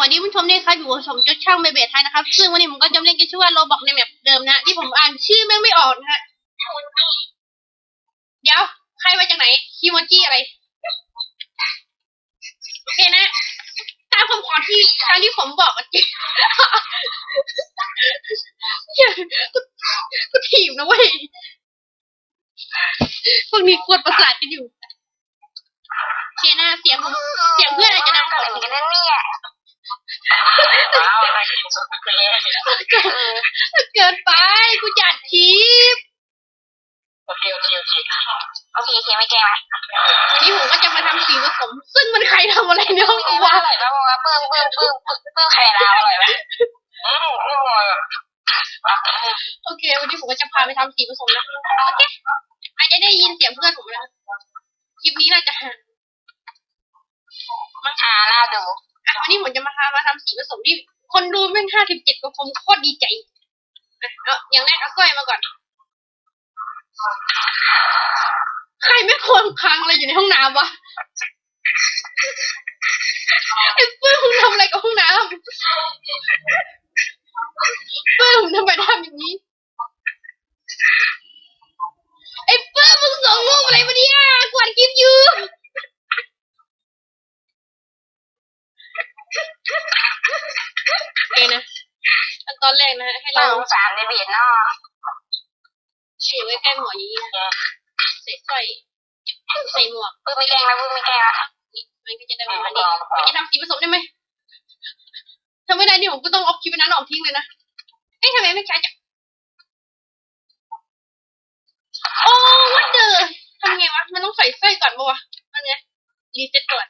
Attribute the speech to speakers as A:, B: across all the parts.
A: วัสดีผู้ชมด้วยครับอยู่กับผมจะช่างเบเบทไทยนะครับ ซึ่งวันนี้ผมก็จะเล่นเกมชื่อว่าโรบอกในแมปเดิมนะ ที่ผมอ่านชื่อแม่งไม่ออกนะฮะเดี๋ยว ใครมาจากไหนคิโมจิอะไร โอเคนะ ตามคำขอที่ตามที่ผมบอกอะจริงเหี้ยกูกูถีบนะเว้ยพวกนี้กดประสาทกันอยู่โอเคนะเสียงผมเสียงเพื่อนอาจจะดังก
B: อะ
A: ว่า
B: ไรกันนั่นเนี่ย ว้าวน่ากินสุดเลย
A: เกินไปกูจัดคลิป
B: โอเคโอเคโอเคโอเคโอเคไม่แก้ละ
A: วันนี้ผมก็จะมาทำสีผสมซึ่งมันใครทำอะไรในห้องกูวะ
B: ร่อยมากว่าปื้มปื้มปื้มปื้มไข่ดาวอร่อยไหมอืมอร่อย
A: โอเค วันนี้ผมก็จะพาไปทำสีผสมนะโอเคอาจจะได้ยินเสียงเพื่อนผมนะคลิปนี้น่าจะหา
B: มันอ่าน่าดู
A: อะ วันนี้ผมจะมาพามาทำสีผสมที่คนดูแม่งห้าสิบเจ็ดกับผมโคตรดีใจอะเอาอย่างแรกเอาสร้อยมาก่อน ใครไม่ควรค้างอะไรอยู่ในห้องน้ำวะไอ้เพื่อนมึงทำอะไรกับห้องน้ำเพื่อนมึงทำไมทำอย่างนี้ ไอ้เพื่อนมึงส่งรูปอะไรมาเนี่ยกวาดคลิปอยู่โอเคนะขั้นต อนแรกนะให้
B: น่า
A: เรา
B: สงสารในเบียดเนาะ
A: เฉียไว้ใกล้หัวอย่างนี้นะใส่สร้อยใส่หมวก
B: ปื้มไม่แกล้งนะปื้มไม่แกล้งนะ
A: นี่มันก็จะได้ประมาณนี้มันจะทำสีผสมได้ไหมถ้าไม่ได้นี่ผมก็ต้องเอาคลิปนั้นออกทิ้งเลยนะเอ๊ะทำไมไม่ใช้จังโอ้วัดเดอร์ทำไงวะ มันต้องใส่สร้อยก่อนปะวะมันไงรีเซ็ตก่อน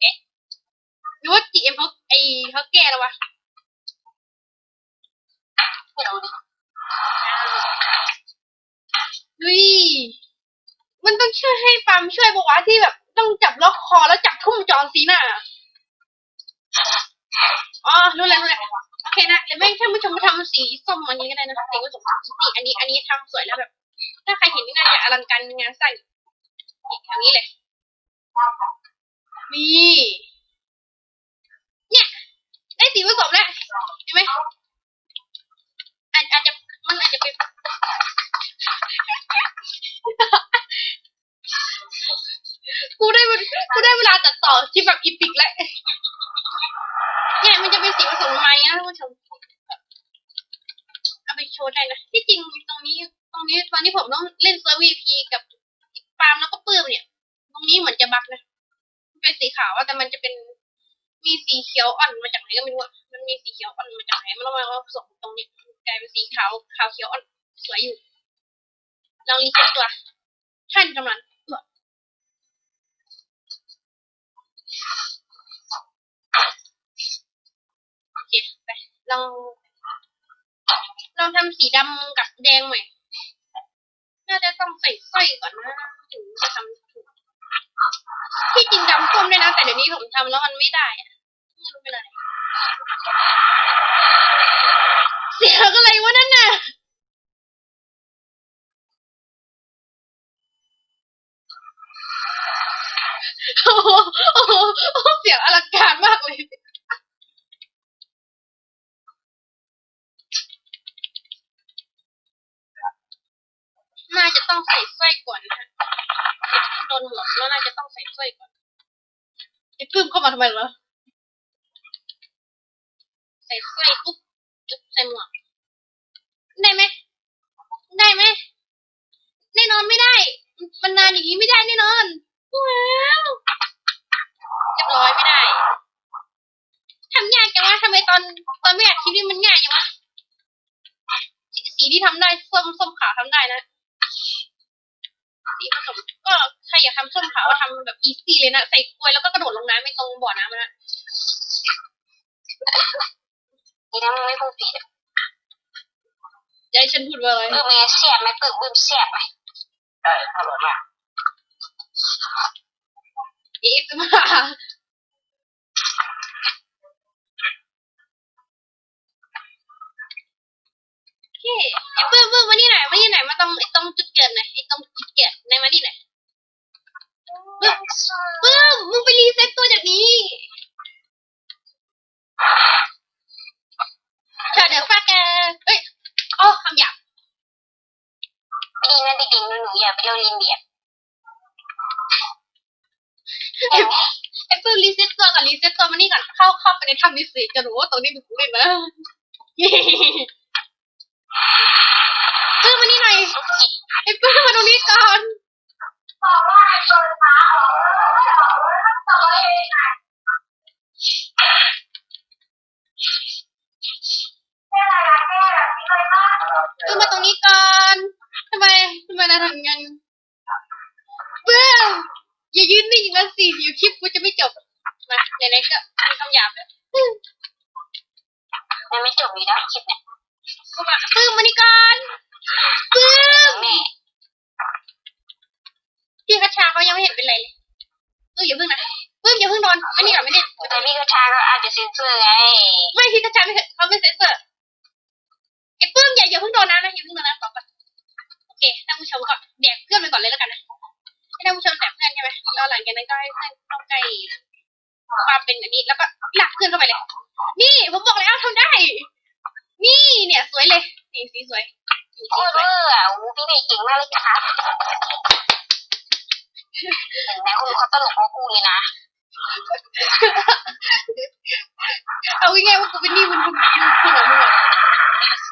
A: แกะหรือว่า GM เขาไอเขาแก้แล้ววะ
B: ไม่รู้ดิ
A: ดุยมันต้องช่วยให้ปั๊มช่วยปะวะที่แบบ ต้องจับล็อกคอแล้วจับทุ่มจอนซีน่าอ๋อรู้แล้วรู้แล้วโอเคนะเดี๋ยวแม่งท่านผู้ชมมาทำสีส้มอันนี้ก็ได้นะสีผสมสีอันนี้อันนี้ทำสวยแล้วแบบ ถ้าใครเห็นนี่น่าจะอลังการงานสร้างนี่ทำนี้เลยนี่เนี่ยได้สีผสมแล้วเห็นไหม กูได้เวลาตัดต่อคลิปแบบอีพิกแล้วเนี่ยมันจะเป็นสีผสมไม้นะท่านผู้ชมเอาไปโชว์ได้นะที่จริงตรงนี้ ตรงนี้ตอนที่ผมต้องเล่นเซอร์วีพีกับปาล์มแล้วก็ปื้มเนี่ย ตรงนี้เหมือนจะบักนะเป็นสีขาวแต่มันจะเป็นมีสีเขียวอ่อนมาจากไหนก็ไม่รู้อะมันมีสีเขียวอ่อนมาจากไหนมันมาผสมตรงนี้กลายเป็นสีขาวขาวเขียวอ่อนสวยอยู่ลองรีเซ็ตตัวท่านกำลัง โอเคไปลองลองทำสีดำกับแดงใหม่ น่าจะต้องใส่สร้อยก่อนนะถึงจะทำถูกที่จริงดำส้มด้วยนะ แต่เดี๋ยวนี้ผมทำแล้วมันไม่ได้อะไม่รู้เป็นไรเสียงอะไรวะนั่นน่ะโอ้โหเสียงอลังการมากเลย น่าจะ ต้องใส่สร้อยก่อนนะฮะโดนหมวกแล้วน่าจะต้องใส่สร้อยก่อนไอ้ปื้มเข้ามาทำไมเหรอใส่สร้อยปุ๊บจุ๊บใส่หมวกได้ไหมได้ไหมแน่นอนไม่ได้ มันนานอย่างนี้ไม่ได้แน่นอนว้าวเรียบร้อยไม่ได้ทำยากจังวะทำไมตอนตอนไม่อัดคลิปนี่มันง่ายจังวะสีที่ทำได้ส้มส้มขาวทำได้นะ สีผสมก็ใครอยากทำส้มขาวก็ทำแบบอีซี่เลยนะใส่กล้วยแล้วก็กระโดดลงน้ำไม่ตรงบ่อน้ำนะ
B: นี่นะมึงไม่พูดผิด
A: จะให้ฉันพูดว่าอะไร
B: ปื้มมีแซ่บไหมปื้มปื้มแซ่บไหมใช่อร่อยมาก
A: เอฟมาโอเคไอ้เพื่อนเพื่อนมานี่หน่อยมานี่หน่อยมาตรงไอ้ตรงจุดเกิดหน่อยไอ้ตรงจุดเกิดในมานี่หน่อยเพื่อนมึงไปรีเซ็ตตัวจากนี้
B: ไปเที่ยวอินเดีย
A: ไอ้ไอ้ปื้มรีเซ็ตตัวก่อนรีเซ็ตตัวมานี่ก่อนเข้าเข้าไปในถ้ำมิสซิจะรู้ว่าตรงนี้เป็นกูเล่นนะปื้มมานี่หน่อยไอ้ปื้มมาตรงนี้ก่อน
B: บอกว่าเพื่ออกเลยต้องต่อยเองแค่ไรนะแค่แบบนี้เลยมาก
A: ปื้มมาตรงนี้ก่อน ทำไมทำไมเราทำงั้นปื้มอย่ายืนนิ่งนะสิเดี๋ยวคลิปกูจะไม่จบมาไหนๆก็มีคำหยาบแล้ว
B: ยังไม่จบอีกนะคลิปเนี่ย
A: กูมาปื้มมานี่ก่อนปื้ม
B: แม่
A: พี่กระชาเขายังไม่เห็นเป็นไรเลยปื้มอย่าเพิ่งนะปื้มอย่าเพิ่งนอนอันนี้ก่อนไม่ได้
B: แต่พี่กระชาก็อาจจะเซ็นเซอร์ไง
A: ไม่พี่กระชาไม่เขาไม่เซ็น หมแล้วหลังจากนั้นก็ให้เพื่อนเข้าใกล้ความเป็นอันนี้ แล้วก็หลักเพื่อนเข้าไปเลย นี่ผมบอกแล้วทำได้ นี่เนี่ย สวยเลยนี่สีสวยสี
B: โค
A: ส
B: ตร
A: วย
B: เวอร์อะอู้พี่เบเก่งมากเลยครับเห็นไหมคุณเขาตลกของกูเลยนะ
A: เอาง่ายๆว่ากูเป็นหนี่มันคุณคุณคุณของมึงอะ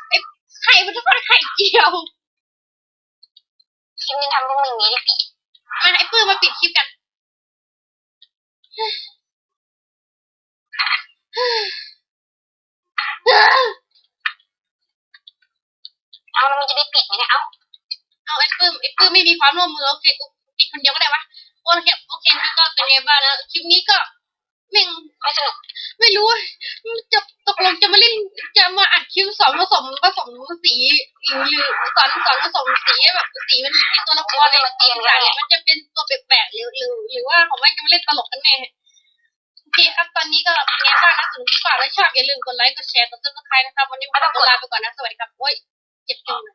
A: ไอ้ไข่มันจะฟันไข่เจียว
B: คลิปนี้ทำพวกมึงนี้ดิ
A: มาไอ้ปื้มมาปิดคลิปกัน
B: เอาแล้วมันจะได้ปิดไหมเนี่ยเอ้า
A: เอาไอ้ปื้มไอ้ปื้มไม่มีความร่วมมือโอเคกูปิดคนเดียวก็ได้วะโอเคโอเคนี่ก็เป็นไงบ้างนะคลิปนี้ก็แม่ง
B: ไม่สนุก
A: ไม่รู้จะตกลงจะมาเล่นจะมาอัดคลิปสอนผสมผสม สีหรือสอนสอนผสมสีแบบสีมันไอตัวละครในตีนเนี่มันจะเป็นตัวแปลกๆหรือหรือหรือว่าของมันจะมาเล่นตลกกันแน่โอเคครับตอนนี้ก็เป็นไงบ้างนะสนุกฝากและชอบอย่าลืมกดไลค์กดแชร์กดซับสไครนะครับวันนี้ผมขอตัวลาไปก่อนนะสวัสดีครับโอ้ยเจ็บจังเลย